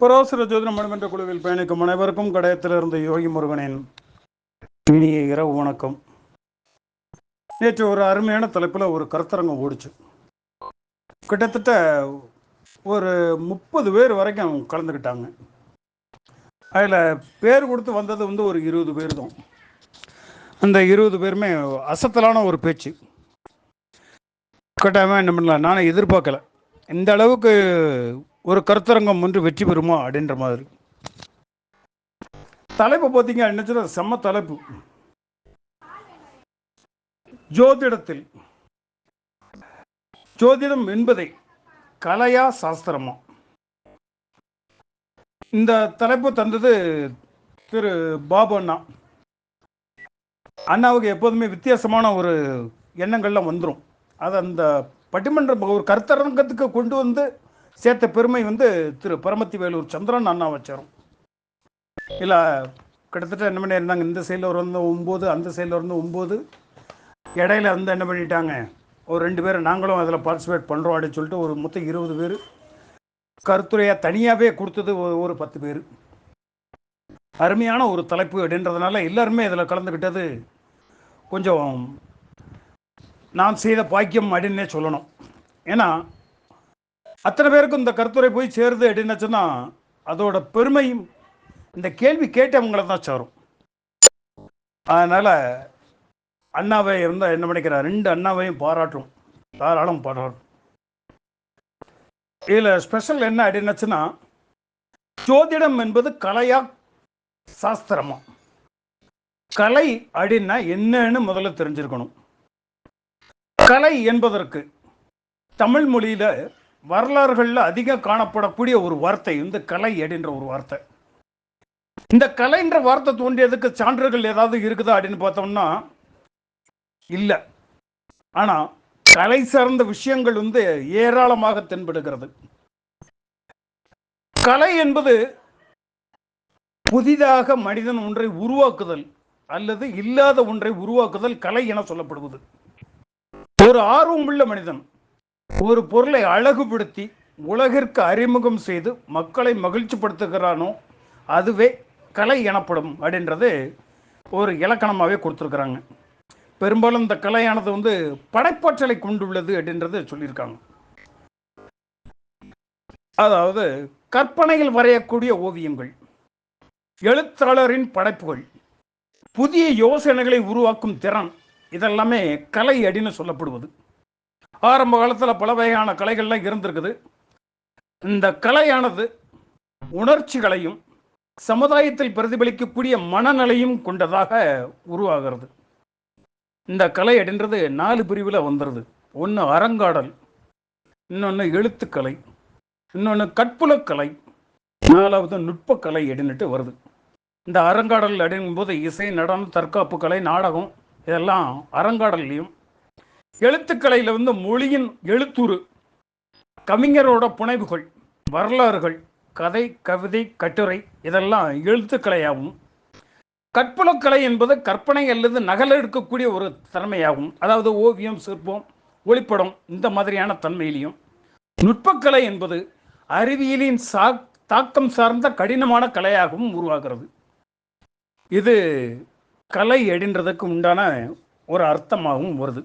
பராசர ஜோதிட மணிமன்ற குழுவில் பயணிக்கும் அனைவருக்கும் கடையத்திலிருந்து யோகி முருகனின் இனிய இரவு வணக்கம். நேற்று ஒரு அருமையான தலைப்பில் ஒரு கருத்தரங்கம் ஓடிச்சு. கிட்டத்தட்ட ஒரு முப்பது பேர் வரைக்கும் கலந்துக்கிட்டாங்க. அதில் பேர் கொடுத்து வந்தது வந்து ஒரு இருபது பேர் தான் அந்த இருபது பேருமே அசத்தலான ஒரு பேச்சு. கட்டாயமாக என்ன பண்ணலாம் நானும் எதிர்பார்க்கல. இந்த அளவுக்கு ஒரு கருத்தரங்கம் ஒன்று வெற்றி பெறுமா அப்படின்ற மாதிரி. தலைப்பு பார்த்தீங்க என்ன செம்ம தலைப்பு. ஜோதிடத்தில். ஜோதிடம் என்பதை கலையா சாஸ்திரமா? இந்த தலைப்பு தந்தது திரு பாபு அண்ணா. அண்ணாவுக்கு எப்போதுமே வித்தியாசமான ஒரு எண்ணங்கள்லாம் வந்துடும் அது அந்த பட்டிமன்ற ஒரு கருத்தரங்கத்துக்கு கொண்டு வந்து சேர்த்த பெருமை வந்து திரு பரமத்தி வேலூர் சந்திரன் அண்ணா வச்சாரும் இல்லை கிட்டத்தட்ட என்ன பண்ணி இருந்தாங்க இந்த சைடில் இருந்து ஒம்பது அந்த சைடில் இருந்து ஒம்பது இடையில வந்து என்ன பண்ணிட்டாங்க ஒரு ரெண்டு பேர் நாங்களும் அதில் பார்ட்டிசிபேட் பண்ணுறோம் அப்படின்னு சொல்லிட்டு ஒரு மொத்தம் இருபது பேர். கருத்துரையாக தனியாகவே கொடுத்தது ஒரு- ஒரு பத்து பேர். அருமையான ஒரு தலைப்பு அப்படின்றதுனால எல்லாருமே இதில் கலந்துக்கிட்டது கொஞ்சம் நான் செய்த பாக்கியம் அப்படின்னே சொல்லணும். ஏன்னா அத்தனை பேருக்கும் இந்த கருத்துரை போய் சேருது அப்படின்னாச்சுன்னா அதோட பெருமையும் இந்த கேள்வி கேட்டவங்கள தான் சேரும். அதனால் அண்ணாவை இருந்தால் என்ன பண்ணிக்கிறார்? ரெண்டு அண்ணாவையும் பாராட்டும். தாராளம் பாராட்டும். இதில் ஸ்பெஷல் என்ன அப்படின்னாச்சுன்னா ஜோதிடம் என்பது கலையா? சாஸ்திரமா? கலை அப்படின்னா என்னன்னு முதல்ல தெரிஞ்சிருக்கணும். கலை என்பதற்கு தமிழ் மொழியில் வரலாறுகளில் அதிகம் காணப்படக்கூடிய ஒரு வார்த்தை இந்த கலை அப்படின்ற ஒரு வார்த்தை. இந்த கலைன்ற வார்த்தை தோன்றியதுக்கு சான்றுகள் ஏதாவது இருக்குதா அப்படின்னு பார்த்தோம்னா இல்லை. ஆனால் கலை சார்ந்த விஷயங்கள் வந்து ஏராளமாக தென்படுகிறது. கலை என்பது புதிதாக மனிதன் ஒன்றை உருவாக்குதல் அல்லது இல்லாத ஒன்றை உருவாக்குதல் கலை என சொல்லப்படுவது. ஒரு ஆர்வமுள்ள மனிதன் ஒரு பொருளை அழகுபடுத்தி உலகிற்கு அறிமுகம் செய்து மக்களை மகிழ்ச்சிப்படுத்துகிறானோ அதுவே கலை எனப்படும் அப்படின்றது ஒரு இலக்கணமாகவே கொடுத்துருக்குறாங்க. பெரும்பாலும் இந்த கலையானது வந்து படைப்பாற்றலை கொண்டுள்ளது அப்படின்றது சொல்லியிருக்காங்க. அதாவது கற்பனையில் வரையக்கூடிய ஓவியங்கள் எழுத்தாளரின் படைப்புகள் புதிய யோசனைகளை உருவாக்கும் திறன் இதெல்லாமே கலை அப்படின்னு சொல்லப்படுவது. ஆரம்ப காலத்தில் பல வகையான கலைகள்லாம் இருந்திருக்குது. இந்த கலையானது உணர்ச்சிகளையும் சமுதாயத்தில் பிரதிபலிக்கக்கூடிய மனநிலையும் கொண்டதாக உருவாகிறது. இந்த கலை அப்படின்றது நாலு பிரிவில் வந்துடுது ஒன்று அறங்காடல் இன்னொன்று எழுத்துக்கலை இன்னொன்று கற்புலக்கலை நாலாவது நுட்பக்கலை அப்படின்னுட்டு வருது. இந்த அரங்காடல் அப்படிங்கும்போது இசை நடனம் தற்காப்பு கலை நாடகம் இதெல்லாம் அறங்காடல்லையும் எழுத்துக்கலையில் வந்து மொழியின் எழுத்துரு கவிஞரோட புனைவுகள் வரலாறுகள் கதை கவிதை கட்டுரை இதெல்லாம் எழுத்துக்கலையாகும் கற்புலக்கலை என்பது கற்பனை அல்லது நகலெடுக்கக்கூடிய ஒரு தன்மையாகும். அதாவது ஓவியம் சிற்பம் ஒளிப்படம் இந்த மாதிரியான தன்மையிலையும். நுட்பக்கலை என்பது அறிவியலின் சா தாக்கம் சார்ந்த கடினமான கலையாகவும் உருவாகிறது. இது கலை அப்படின்றதுக்கு உண்டான ஒரு அர்த்தமாகவும் வருது.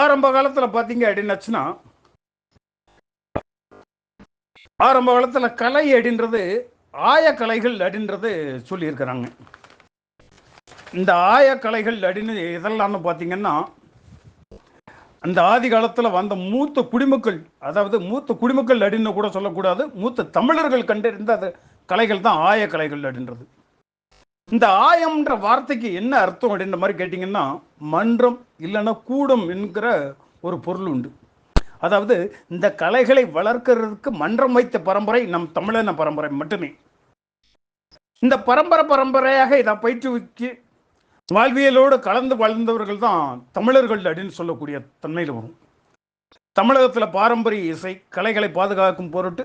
ஆரம்ப காலத்தில் பார்த்தீங்க அப்படின்னாச்சுன்னா ஆரம்ப காலத்தில் கலை அப்படின்றது ஆயக்கலைகள் அப்படின்றது சொல்லியிருக்கிறாங்க. இந்த ஆயக்கலைகள் அப்படின்னு இதெல்லாம்னு பார்த்தீங்கன்னா அந்த ஆதி காலத்தில் வந்த மூத்த குடிமக்கள் அதாவது மூத்த குடிமக்கள் அப்படின்னு கூட சொல்லக்கூடாது மூத்த தமிழர்கள் கண்டறிந்த அது கலைகள் தான் ஆயக்கலைகள் அப்படின்றது. இந்த ஆயம்ன்ற வார்த்தைக்கு என்ன அர்த்தம் அப்படின்ற மாதிரி கேட்டிங்கன்னா மன்றம் இல்லைன்னா கூடம் என்கிற ஒரு பொருள் உண்டு. அதாவது இந்த கலைகளை வளர்க்கறதுக்கு மன்றம் வைத்த பரம்பரை நம் தமிழன பரம்பரை மட்டுமே. இந்த பரம்பரை பரம்பரையாக இதை பயிற்றுவிக்கு வாழ்வியலோடு கலந்து வாழ்ந்தவர்கள் தான் தமிழர்கள் அப்படின்னு சொல்லக்கூடிய தன்மையில் வரும். தமிழகத்தில் பாரம்பரிய இசை கலைகளை பாதுகாக்கும் பொருட்டு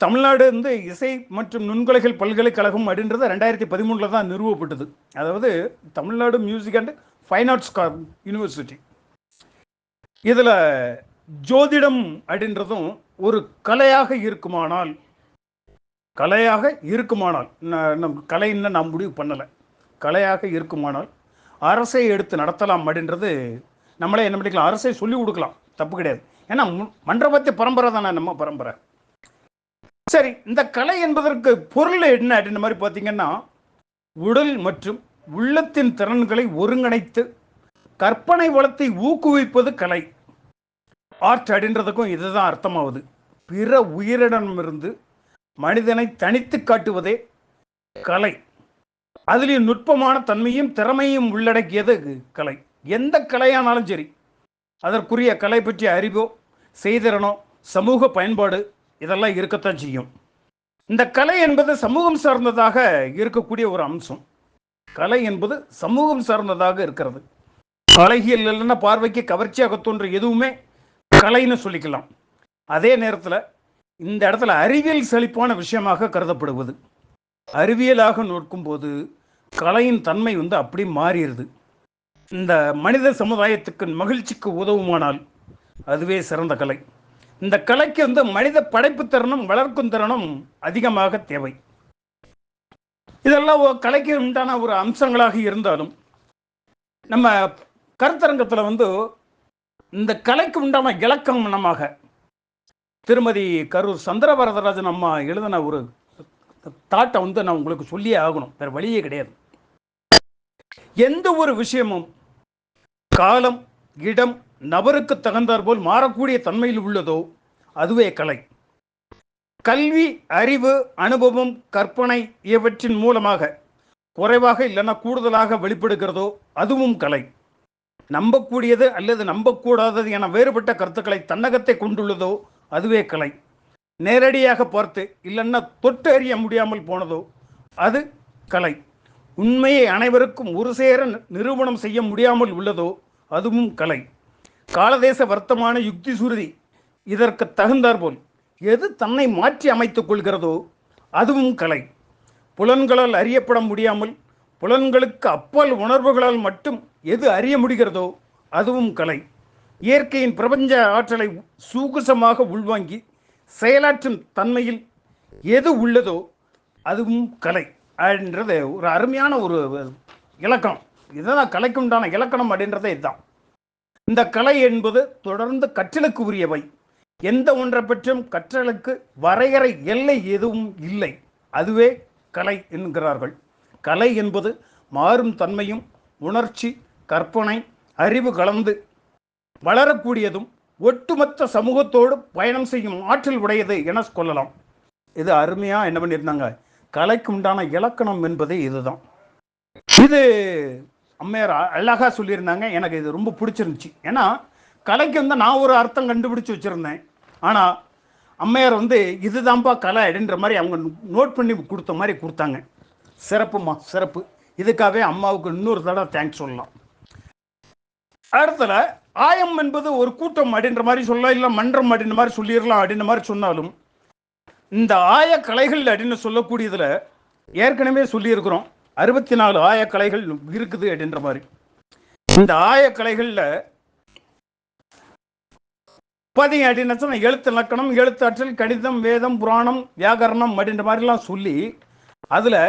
தமிழ்நாடு வந்து இசை மற்றும் நுண்கலைகள் பல்கலைக்கழகம் அப்படின்றது ரெண்டாயிரத்தி பதிமூணில் தான் நிறுவப்பட்டது. அதாவது Tamil Nadu music and fine arts university இதில் ஜோதிடம் அப்படின்றதும் ஒரு கலையாக இருக்குமானால் கலையாக இருக்குமானால் நம் கலைன்னு நான் முடிவு பண்ணலை. கலையாக இருக்குமானால் அரசை எடுத்து நடத்தலாம் அப்படின்றது நம்மளே என்ன பண்ணிக்கலாம் அரசை சொல்லி கொடுக்கலாம். தப்பு கிடையாது. ஏன்னா மு- பரம்பரை தானே நம்ம பரம்பரை. சரி இந்த கலை என்பதற்கு பொருள் என்ன அப்படின்ற மாதிரி பார்த்தீங்கன்னா உடல் மற்றும் உள்ளத்தின் திறன்களை ஒருங்கிணைத்து கற்பனை வளத்தை ஊக்குவிப்பது கலை. ஆர்ட் அப்படின்றதுக்கும் இதுதான் அர்த்தமாகுது பிற உயிரிடமிருந்து மனிதனை தனித்து காட்டுவதே கலை. அதிலேயும் நுட்பமான தன்மையும் திறமையும் உள்ளடக்கியது கலை. எந்த கலையானாலும் சரி அதற்குரிய கலை பற்றிய அறிவோ செய்திறனோ சமூக பயன்பாடு இதெல்லாம் இருக்கத்தான் செய்யும். இந்த கலை என்பது சமூகம் சார்ந்ததாக இருக்கக்கூடிய ஒரு அம்சம். கலை என்பது சமூகம் சார்ந்ததாக இருக்கிறது. அழகியல் இல்லைன்னா பார்வைக்கு கவர்ச்சியாக தோன்ற எதுவுமே கலைன்னு சொல்லிக்கலாம். அதே நேரத்தில் இந்த இடத்துல அறிவியல் செழிப்பான விஷயமாக கருதப்படுவது. அறிவியலாக நோக்கும்போது கலையின் தன்மை வந்து அப்படி மாறிடுது. இந்த மனித சமுதாயத்துக்கு மகிழ்ச்சிக்கு உதவுமானால் அதுவே சிறந்த கலை. இந்த கலைக்கு வந்து மனித படைப்பு திறனும் வளர்க்கும் திறனும் அதிகமாக தேவை. இதெல்லாம் கலைக்கு உண்டான ஒரு அம்சங்களாக இருந்தாலும் நம்ம கருத்தரங்கத்தில் வந்து இந்த கலைக்கு உண்டான இலக்கணமாக திருமதி கரூர் சந்திரவரதராஜன் அம்மா எழுதின ஒரு தாட்டை வந்து நான் உங்களுக்கு சொல்லியே ஆகணும். வேற வழியே கிடையாது. எந்த ஒரு விஷயமும் காலம் இடம் நபருக்கு தகுந்தாற்போல் மாறக்கூடிய தன்மையில் உள்ளதோ அதுவே கலை. கல்வி அறிவு அனுபவம் கற்பனை இவற்றின் மூலமாக குறைவாக இல்லைன்னா கூடுதலாக வெளிப்படுகிறதோ அதுவும் கலை. நம்பக்கூடியது அல்லது நம்பக்கூடாதது என வேறுபட்ட கருத்துக்களை தன்னகத்தை கொண்டுள்ளதோ அதுவே கலை. நேரடியாக பார்த்து இல்லைன்னா தொட்டு அறிய முடியாமல் போனதோ அது கலை. உண்மையை அனைவருக்கும் ஒரு சேர நிரூபணம் செய்ய முடியாமல் உள்ளதோ அதுவும் கலை. காலதேச வர்த்தமான யுக்தி சுருதி. இதற்கு தகுந்தாற்போல் எது தன்னை மாற்றி அமைத்துக் கொள்கிறதோ அதுவும் கலை. புலன்களால் அறியப்பட முடியாமல் புலன்களுக்கு அப்பால் உணர்வுகளால் மட்டும் எது அறிய முடிகிறதோ அதுவும் கலை. இயற்கையின் பிரபஞ்ச ஆற்றலை சூகுசமாக உள்வாங்கி செயலாற்றும் தன்மையில் எது உள்ளதோ அதுவும் கலை அப்படின்றது ஒரு அருமையான ஒரு இலக்கணம் இதுதான் கலைக்கு உண்டான இலக்கணம் அப்படின்றதே இதுதான். இந்த கலை என்பது தொடர்ந்து கற்றலுக்கு உரியவை எந்த ஒன்றை பற்றும் கற்றலுக்கு வரையறை எல்லை எதுவும் இல்லை. அதுவே கலை என்கிறார்கள். கலை என்பது மாறும் தன்மையும் உணர்ச்சி கற்பனை அறிவு கலந்து வளரக்கூடியதும் ஒட்டுமொத்த சமூகத்தோடு பயணம் செய்யும் ஆற்றல் உடையது என சொல்லலாம் இது அருமையாக என்ன பண்ணியிருந்தாங்க? கலைக்கு உண்டான இலக்கணம் என்பதே இதுதான். இது அம்மையார் அழகாக சொல்லியிருந்தாங்க. எனக்கு இது ரொம்ப பிடிச்சிருந்துச்சு. ஏன்னா கலைக்கு வந்து நான் ஒரு அர்த்தம் கண்டுபிடிச்சி வச்சுருந்தேன். ஆனால் அம்மையார் வந்து இதுதான்ப்பா கலை அப்படின்ற மாதிரி அவங்க நோட் பண்ணி கொடுத்த மாதிரி கொடுத்தாங்க. சிறப்புமா சிறப்பு. இதுக்காகவே அம்மாவுக்கு இன்னொரு தடவை தேங்க்ஸ் சொல்லலாம். அடுத்தல ஆயம் என்பது ஒரு கூட்டம் அப்படின்ற மாதிரி சொல்லலாம். இல்லை மன்றம் அப்படின்ற மாதிரி சொல்லிடலாம் அப்படின்ற மாதிரி சொன்னாலும் இந்த ஆய கலைகள் அப்படின்னு சொல்லக்கூடியதில் ஏற்கனவே சொல்லியிருக்கிறோம். அறுபத்தி நாலு ஆயக்கலைகள் இருக்குது அப்படின்ற மாதிரி. இந்த ஆயக்கலைகளில் பதிங்க அப்படின்னு சொன்னா எழுத்து இலக்கணம் எழுத்தாற்றல் கணிதம் வேதம் புராணம் வியாகரணம் அப்படின்ற மாதிரிலாம் சொல்லி அதில்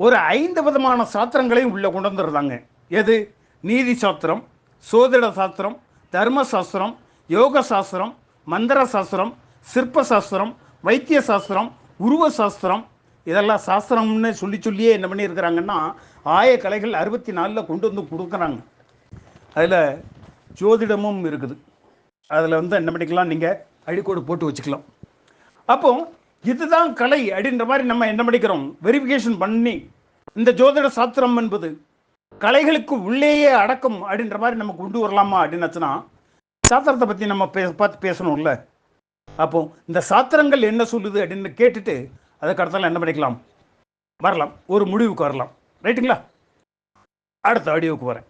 ஒரு ஐந்து விதமான சாத்திரங்களையும் உள்ளே கொண்டு வந்துடுறாங்க. எது? நீதி சாஸ்திரம் சோதிட சாஸ்திரம் தர்ம சாஸ்திரம் யோக சாஸ்திரம் மந்திர சாஸ்திரம் சிற்ப சாஸ்திரம் வைத்திய சாஸ்திரம் உருவ சாஸ்திரம் இதெல்லாம் சாஸ்திரம்னு சொல்லி சொல்லியே என்ன பண்ணியிருக்கிறாங்கன்னா ஆய கலைகள் அறுபத்தி நாலில் கொண்டு வந்து கொடுக்குறாங்க. அதில் ஜோதிடமும் இருக்குது. அதில் வந்து என்ன பண்ணிக்கலாம் நீங்கள் அடிக்கோடு போட்டு வச்சுக்கலாம். அப்போ இதுதான் கலை அப்படின்ற மாதிரி நம்ம என்ன பண்ணிக்கிறோம்? வெரிஃபிகேஷன் பண்ணி இந்த ஜோதிட சாஸ்திரம் என்பது கலைகளுக்கு உள்ளேயே அடக்கம் அப்படின்ற மாதிரி நம்ம கொண்டு வரலாமா அப்படின்னாச்சுன்னா சாஸ்திரத்தை பற்றி நம்ம பே பார்த்து பேசணும்ல. அப்போ இந்த சாத்திரங்கள் என்ன சொல்லுது அப்படின்னு கேட்டுட்டு அதுக்கு அடுத்தால என்ன பண்ணிக்கலாம்? வரலாம். ஒரு முடிவுக்கு வரலாம். ரைட்டுங்களா அடுத்த ஆடியோவுக்கு வரேன்.